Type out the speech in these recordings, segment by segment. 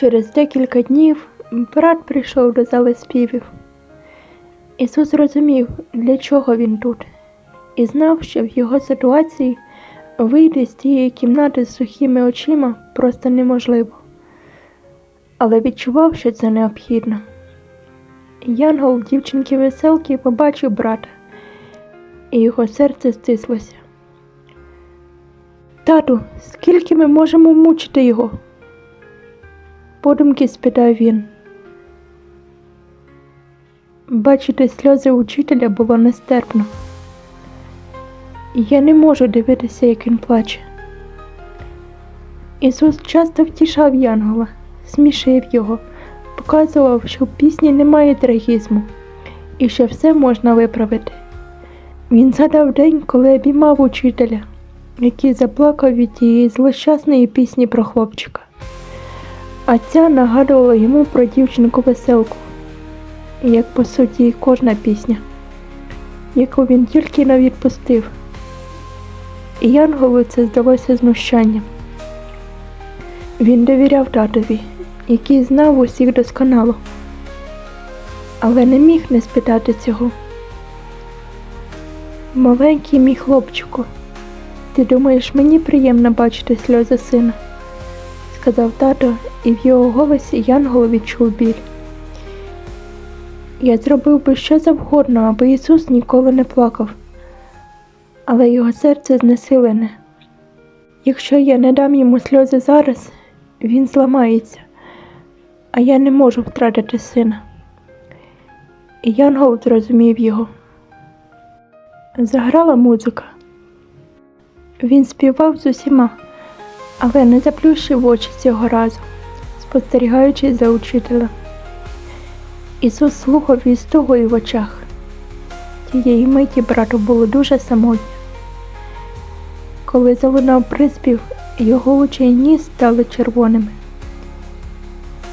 Через декілька днів брат прийшов до зали співів. Ісус зрозумів, для чого він тут, і знав, що в його ситуації вийти з тієї кімнати з сухими очима просто неможливо. Але відчував, що це необхідно. Янгол дівчинки веселки побачив брата, і його серце стислося. Тату, скільки ми можемо мучити його? Подумки спитав він. Бачити сльози учителя було нестерпно. Я не можу дивитися, як він плаче. Ісус часто втішав Янгола, смішив його, показував, що в пісні немає трагізму і що все можна виправити. Він згадав день, коли обіймав учителя, який заплакав від тієї злощасної пісні про хлопчика. А ця нагадувала йому про дівчинку веселку, як по суті кожна пісня, яку він тільки не відпустив. І Янголу це здалося знущанням. Він довіряв татові, який знав усіх досконало, але не міг не спитати цього. Маленький мій хлопчику, ти думаєш, мені приємно бачити сльози сина? Сказав тато, і в його голосі Янгол відчув біль. Я зробив би що завгодно, аби Ісус ніколи не плакав, але його серце знесилене. Якщо я не дам йому сльози зараз, він зламається, а я не можу втратити сина. І Янгол зрозумів його. Заграла музика. Він співав з усіма але не заплющив очі цього разу, спостерігаючи за учителем. Ісус слухав із того і в очах. Тієї миті брату було дуже самотньо. Коли залунав приспів, його очі і ніс стали червоними.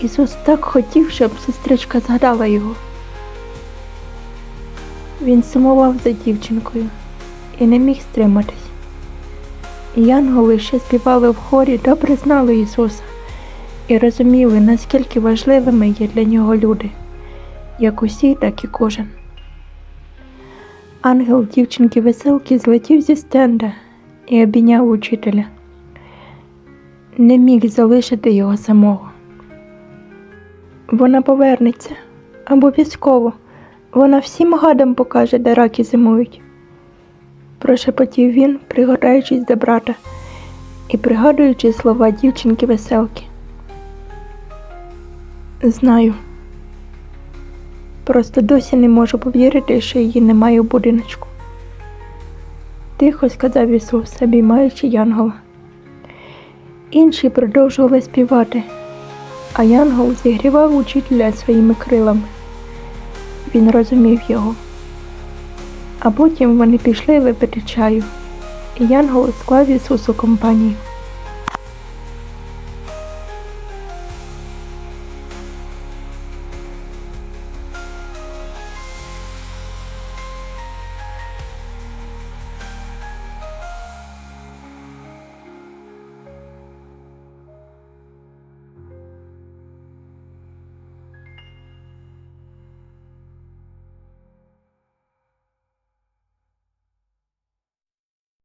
Ісус так хотів, щоб сестричка згадала його. Він сумував за дівчинкою і не міг стриматись. І Янголи, що співали в хорі, добре знали Ісуса і розуміли, наскільки важливими є для нього люди, як усі, так і кожен. Ангел дівчинки веселки злетів зі стенда і обійняв учителя. Не міг залишити його самого. Вона повернеться обов'язково. Вона всім гадам покаже, де раки зимують прошепотів він, пригортаючись до брата і пригадуючи слова дівчинки веселки. Знаю. Просто досі не можу повірити, що її немає у будиночку. Тихо сказав Ісус, обіймаючи Янгола. Інші продовжували співати, а Янгол зігрівав учителя своїми крилами. Він розумів його. А потім вони пішли випити чаю, і Янгол склав Ісусу компанію.